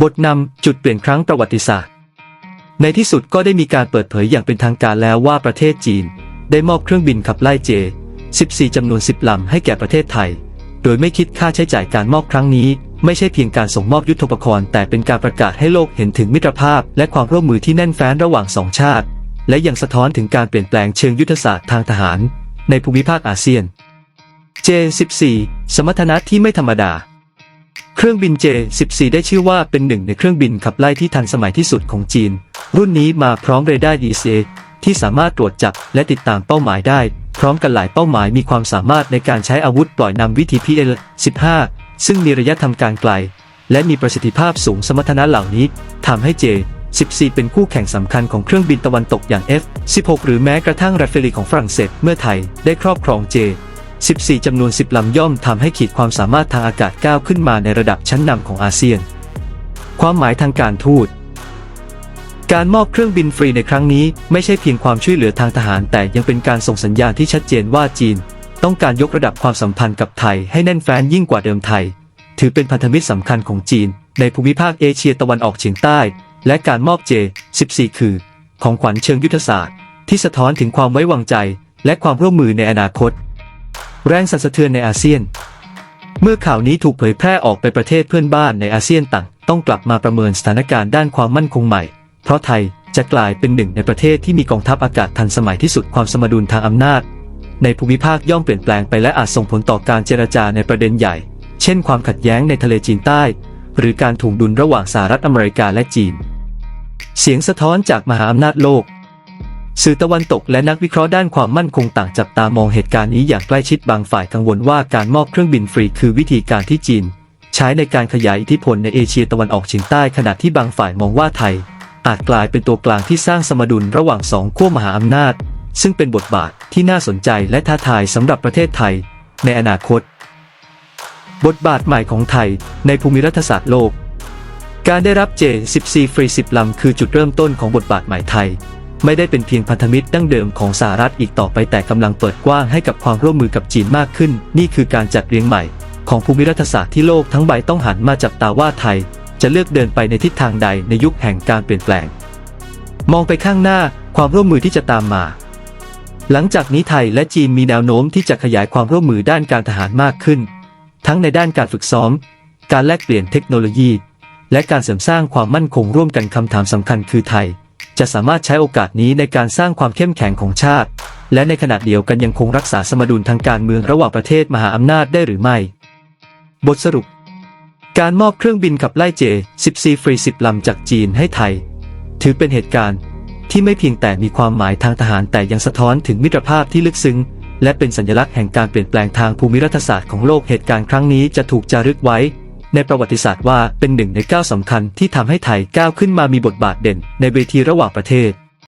บทนำจุดเปลี่ยนครั้งประวัติศาสตร์ ในที่สุดก็ได้มีการเปิดเผยอย่างเป็นทางการแล้วว่าประเทศจีน ได้มอบเครื่องบินขับไล่เจ 14 จำนวน 10 ลำให้แก่ประเทศไทย โดยไม่คิดค่าใช้จ่ายการมอบครั้งนี้ ไม่ใช่เพียงการส่งมอบยุทธปกรณ์ แต่เป็นการประกาศให้โลกเห็นถึงมิตรภาพ และความร่วมมือที่แน่นแฟ้นระหว่างสองชาติ และยังสะท้อนถึงการเปลี่ยนแปลงเชิงยุทธศาสตร์ทางทหาร ในภูมิภาคอาเซียน J14 สมรรถนะที่ไม่ธรรมดา เครื่องบิน J14 ได้ชื่อว่าเป็นหนึ่งในเครื่องบินขับไล่ที่ทันสมัยที่สุดของจีน รุ่นนี้มาพร้อมเรดาร์ ESA ที่สามารถตรวจจับและติดตามเป้าหมายได้ พร้อมกันหลายเป้าหมายมีความสามารถในการใช้อาวุธปล่อยนำวิธี PL-15 ซึ่งมีระยะทำการไกล และมีประสิทธิภาพสูงสมรรถนะเหล่านี้ทำให้ J14 เป็นคู่แข่งสำคัญของเครื่องบินตะวันตกอย่าง F16 หรือแม้กระทั่งราฟเอลของฝรั่งเศสเมื่อไทยได้ครอบครอง J 14 จำนวน 10 ลำย่อมทำให้ขีดความสามารถทางอากาศก้าวขึ้นมาในระดับชั้นนำของอาเซียน ความหมายทางการทูต การมอบเครื่องบินฟรีในครั้งนี้ไม่ใช่เพียงความช่วยเหลือทางทหาร แต่ยังเป็นการส่งสัญญาณที่ชัดเจนว่าจีน ต้องการยกระดับความสัมพันธ์กับไทยให้แน่นแฟ้นยิ่งกว่าเดิมไทย ถือเป็นพันธมิตรสำคัญของจีน ในภูมิภาคเอเชียตะวันออกเฉียงใต้ และการมอบเจ 14 คือ ของขวัญเชิงยุทธศาสตร์ ที่สะท้อนถึงความไว้วางใจ และความร่วมมือในอนาคต แรงสั่นสะเทือนในอาเซียน เมื่อข่าวนี้ถูกเผยแพร่ออกไปประเทศเพื่อนบ้านในอาเซียนต่าง ต้องกลับมาประเมินสถานการณ์ด้านความมั่นคงใหม่ เพราะไทยจะกลายเป็นหนึ่งในประเทศที่มีกองทัพอากาศทันสมัยที่สุดความสมดุลทางอำนาจ ในภูมิภาคย่อมเปลี่ยนแปลงไปและอาจส่งผลต่อการเจรจาในประเด็นใหญ่ เช่น ความขัดแย้งในทะเลจีนใต้ หรือการถ่วงดุลระหว่างสหรัฐอเมริกาและจีน เสียงสะท้อนจากมหาอำนาจโลก สื่อตะวันตกและนักวิเคราะห์ด้านความมั่นคงต่างจับตามองเหตุการณ์นี้อย่างใกล้ชิดบางฝ่ายกังวลว่าการมอบเครื่องบินฟรีคือวิธีการที่จีน ใช้ในการขยายอิทธิพลในเอเชียตะวันออกเฉียงใต้ขณะที่บางฝ่ายมองว่าไทย อาจกลายเป็นตัวกลางที่สร้างสมดุลระหว่างสองขั้วมหาอำนาจ ซึ่งเป็นบทบาทที่น่าสนใจและท้าทายสำหรับประเทศไทย ในอนาคต บทบาทใหม่ของไทย ในภูมิรัฐศาสตร์โลก การได้รับ J14 ฟรี10ลำคือจุดเริ่มต้นของบทบาทใหม่ไทย ไม่ได้เป็นเพียงพันธมิตรดั้งเดิมของสหรัฐอีกต่อไปแต่กำลังเปิดกว้างให้กับความร่วมมือกับจีนมากขึ้น นี่คือการจัดเรียงใหม่ ของภูมิรัฐศาสตร์ที่โลกทั้งใบต้องหันมาจับตาว่าไทย จะเลือกเดินไปในทิศทางใดในยุคแห่งการเปลี่ยนแปลง มองไปข้างหน้าความร่วมมือที่จะตามมา หลังจากนี้ไทยและจีนมีแนวโน้มที่จะขยายความร่วมมือด้านการทหารมากขึ้น ทั้งในด้านการฝึกซ้อม การแลกเปลี่ยนเทคโนโลยี และการเสริมสร้างความมั่นคงร่วมกันคำถามสำคัญคือไทย จะสามารถใช้โอกาสนี้ในการสร้างความเข้มแข็งของชาติ และในขณะเดียวกันยังคงรักษาสมดุลทางการเมืองระหว่างประเทศมหาอำนาจได้หรือไม่ บทสรุป การมอบเครื่องบินขับไล่เจ14 ฟรี 10 ลำจากจีนให้ไทย ถือเป็นเหตุการณ์ที่ไม่เพียงแต่มีความหมายทางทหารแต่ยังสะท้อนถึงมิตรภาพที่ลึกซึ้งและเป็นสัญลักษณ์แห่งการเปลี่ยนแปลงทางภูมิรัฐศาสตร์ของโลกเหตุการณ์ครั้งนี้จะถูกจารึกไว้ ในประวัติศาสตร์ว่าเป็นหนึ่งในก้าวสำคัญที่ทำให้ไทยก้าวขึ้นมามีบทบาทเด่นในเวทีระหว่างประเทศ